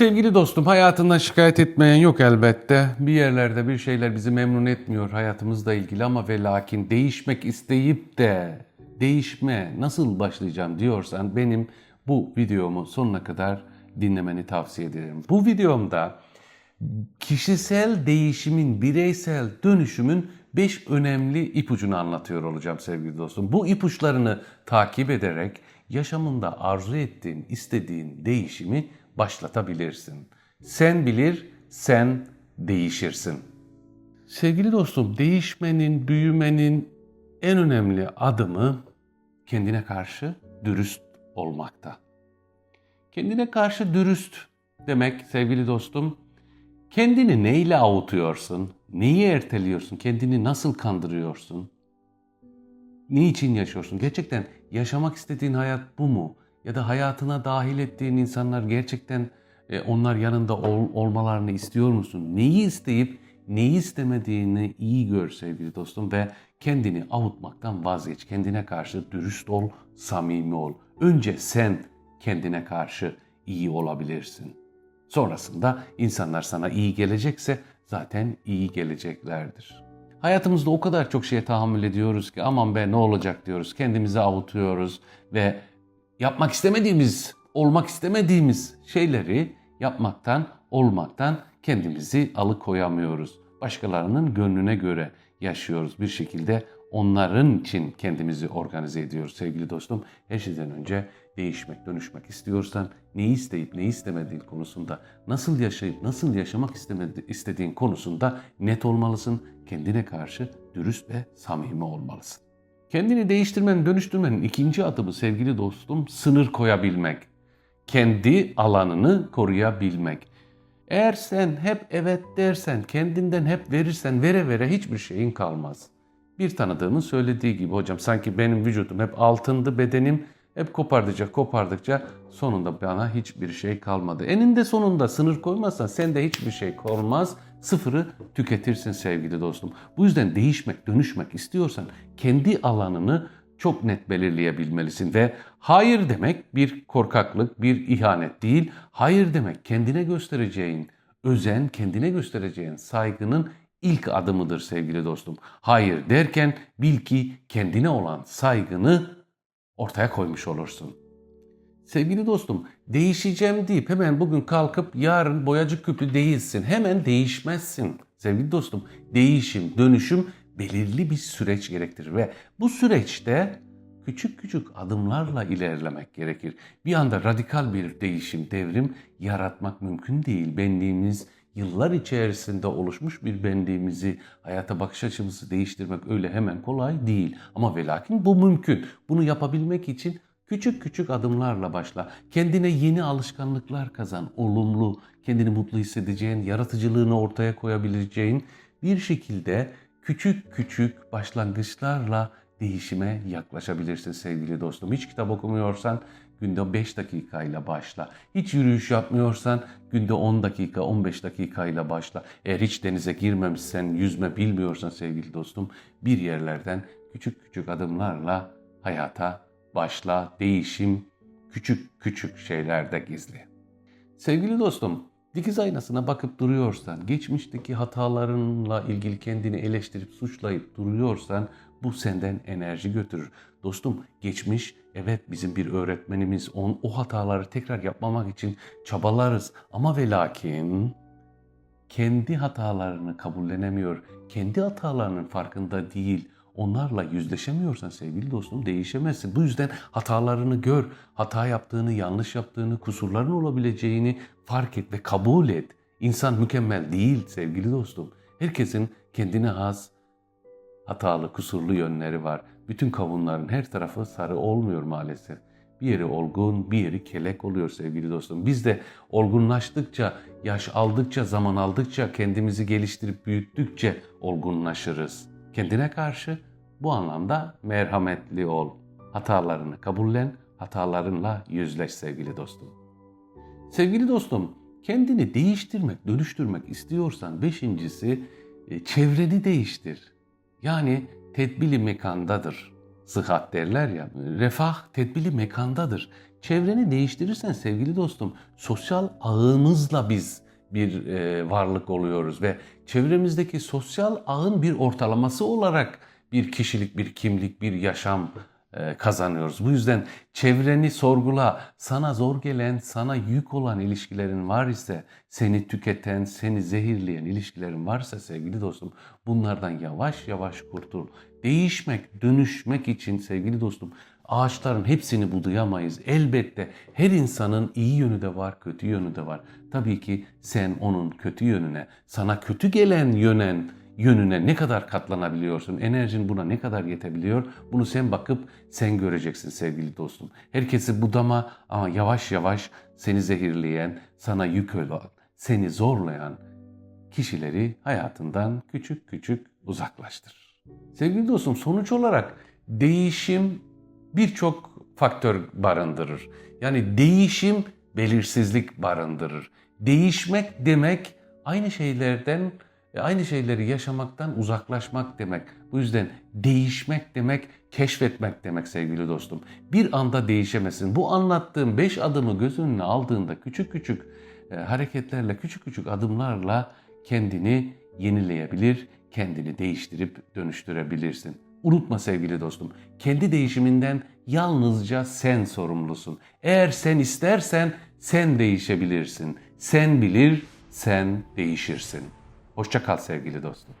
Sevgili dostum hayatından şikayet etmeyen yok elbette. Bir yerlerde bir şeyler bizi memnun etmiyor hayatımızla ilgili ama ve lakin değişmek isteyip de değişme nasıl başlayacağım diyorsan benim bu videomu sonuna kadar dinlemeni tavsiye ederim. Bu videomda kişisel değişimin, bireysel dönüşümün 5 önemli ipucunu anlatıyor olacağım sevgili dostum. Bu ipuçlarını takip ederek yaşamında arzu ettiğin, istediğin değişimi başlatabilirsin. Sen bilir, sen değişirsin. Sevgili dostum, değişmenin, büyümenin en önemli adımı kendine karşı dürüst olmakta. Kendine karşı dürüst demek sevgili dostum, kendini neyle avutuyorsun, neyi erteliyorsun, kendini nasıl kandırıyorsun, niçin yaşıyorsun? Gerçekten yaşamak istediğin hayat bu mu? Ya da hayatına dahil ettiğin insanlar gerçekten e, onlar yanında ol, olmalarını istiyor musun? Neyi isteyip neyi istemediğini iyi gör sevgili dostum ve kendini avutmaktan vazgeç. Kendine karşı dürüst ol, samimi ol. Önce sen kendine karşı iyi olabilirsin. Sonrasında insanlar sana iyi gelecekse zaten iyi geleceklerdir. Hayatımızda o kadar çok şeye tahammül ediyoruz ki aman be ne olacak diyoruz. Kendimizi avutuyoruz ve yapmak istemediğimiz, olmak istemediğimiz şeyleri yapmaktan, olmaktan kendimizi alıkoyamıyoruz. Başkalarının gönlüne göre yaşıyoruz. Bir şekilde onların için kendimizi organize ediyoruz sevgili dostum. Her şeyden önce değişmek, dönüşmek istiyorsan neyi isteyip neyi istemediğin konusunda, nasıl yaşayıp nasıl yaşamak istediğin konusunda net olmalısın. Kendine karşı dürüst ve samimi olmalısın. Kendini değiştirmenin, dönüştürmenin ikinci adımı sevgili dostum sınır koyabilmek. Kendi alanını koruyabilmek. Eğer sen hep evet dersen, kendinden hep verirsen, vere vere hiçbir şeyin kalmaz. Bir tanıdığımın söylediği gibi hocam sanki benim vücudum hep altındı, bedenim hep kopardıkça kopardıkça sonunda bana hiçbir şey kalmadı. Eninde sonunda sınır koymazsan sende hiçbir şey kalmaz. Sıfırı tüketirsin sevgili dostum. Bu yüzden değişmek, dönüşmek istiyorsan kendi alanını çok net belirleyebilmelisin ve hayır demek bir korkaklık, bir ihanet değil. Hayır demek kendine göstereceğin özen, kendine göstereceğin saygının ilk adımıdır sevgili dostum. Hayır derken bil ki kendine olan saygını ortaya koymuş olursun. Sevgili dostum, değişeceğim deyip hemen bugün kalkıp yarın boyacı küplü değilsin. Hemen değişmezsin. Sevgili dostum, değişim, dönüşüm belirli bir süreç gerektirir ve bu süreçte küçük küçük adımlarla ilerlemek gerekir. Bir anda radikal bir değişim, devrim yaratmak mümkün değil. Benliğimiz yıllar içerisinde oluşmuş bir benliğimizi, hayata bakış açımızı değiştirmek öyle hemen kolay değil. Ama ve lakin bu mümkün. Bunu yapabilmek için küçük küçük adımlarla başla. Kendine yeni alışkanlıklar kazan. Olumlu, kendini mutlu hissedeceğin, yaratıcılığını ortaya koyabileceğin bir şekilde küçük küçük başlangıçlarla değişime yaklaşabilirsin sevgili dostum. Hiç kitap okumuyorsan günde 5 dakikayla başla. Hiç yürüyüş yapmıyorsan günde 10 dakika, 15 dakikayla başla. Eğer hiç denize girmemişsen, yüzme bilmiyorsan sevgili dostum bir yerlerden küçük küçük adımlarla hayata başla. Değişim küçük küçük şeylerde gizli. Sevgili dostum, dikiz aynasına bakıp duruyorsan, geçmişteki hatalarınla ilgili kendini eleştirip suçlayıp duruyorsan bu senden enerji götürür. Dostum geçmiş evet bizim bir öğretmenimiz on, o hataları tekrar yapmamak için çabalarız ama ve lakin kendi hatalarını kabullenemiyor, kendi hatalarının farkında değil, onlarla yüzleşemiyorsan sevgili dostum değişemezsin. Bu yüzden hatalarını gör, hata yaptığını, yanlış yaptığını, kusurların olabileceğini fark et ve kabul et. İnsan mükemmel değil sevgili dostum. Herkesin kendine has, hatalı, kusurlu yönleri var. Bütün kavunların her tarafı sarı olmuyor maalesef. Bir yeri olgun, bir yeri kelek oluyor sevgili dostum. Biz de olgunlaştıkça, yaş aldıkça, zaman aldıkça, kendimizi geliştirip büyüttükçe olgunlaşırız. Kendine karşı bu anlamda merhametli ol. Hatalarını kabullen, hatalarınla yüzleş sevgili dostum. Sevgili dostum, kendini değiştirmek, dönüştürmek istiyorsan beşincisi e, çevreni değiştir. Yani tedbili mekandadır. Sıhhat derler ya, refah tedbili mekandadır. Çevreni değiştirirsen sevgili dostum, sosyal ağımızla biz bir e, varlık oluyoruz ve çevremizdeki sosyal ağın bir ortalaması olarak bir kişilik, bir kimlik, bir yaşam kazanıyoruz. Bu yüzden çevreni sorgula. Sana zor gelen, sana yük olan ilişkilerin var ise, seni tüketen, seni zehirleyen ilişkilerin varsa sevgili dostum, bunlardan yavaş yavaş kurtul. Değişmek, dönüşmek için sevgili dostum, ağaçların hepsini budayamayız. Elbette her insanın iyi yönü de var, kötü yönü de var. Tabii ki sen onun kötü yönüne, sana kötü gelen yönen yönüne ne kadar katlanabiliyorsun, enerjin buna ne kadar yetebiliyor, bunu sen bakıp sen göreceksin sevgili dostum. Herkesi budama ama yavaş yavaş seni zehirleyen, sana yük olan, seni zorlayan kişileri hayatından küçük küçük uzaklaştır. Sevgili dostum sonuç olarak değişim birçok faktör barındırır. Yani değişim belirsizlik barındırır. Değişmek demek aynı şeylerden e, aynı şeyleri yaşamaktan uzaklaşmak demek. Bu yüzden değişmek demek keşfetmek demek sevgili dostum. Bir anda değişemezsin. Bu anlattığım 5 adımı göz önüne aldığında küçük küçük e, hareketlerle, küçük küçük adımlarla kendini yenileyebilir, kendini değiştirip dönüştürebilirsin. Unutma sevgili dostum, kendi değişiminden yalnızca sen sorumlusun. Eğer sen istersen sen değişebilirsin. Sen bilir, sen değişirsin. Hoşça kal sevgili dostum.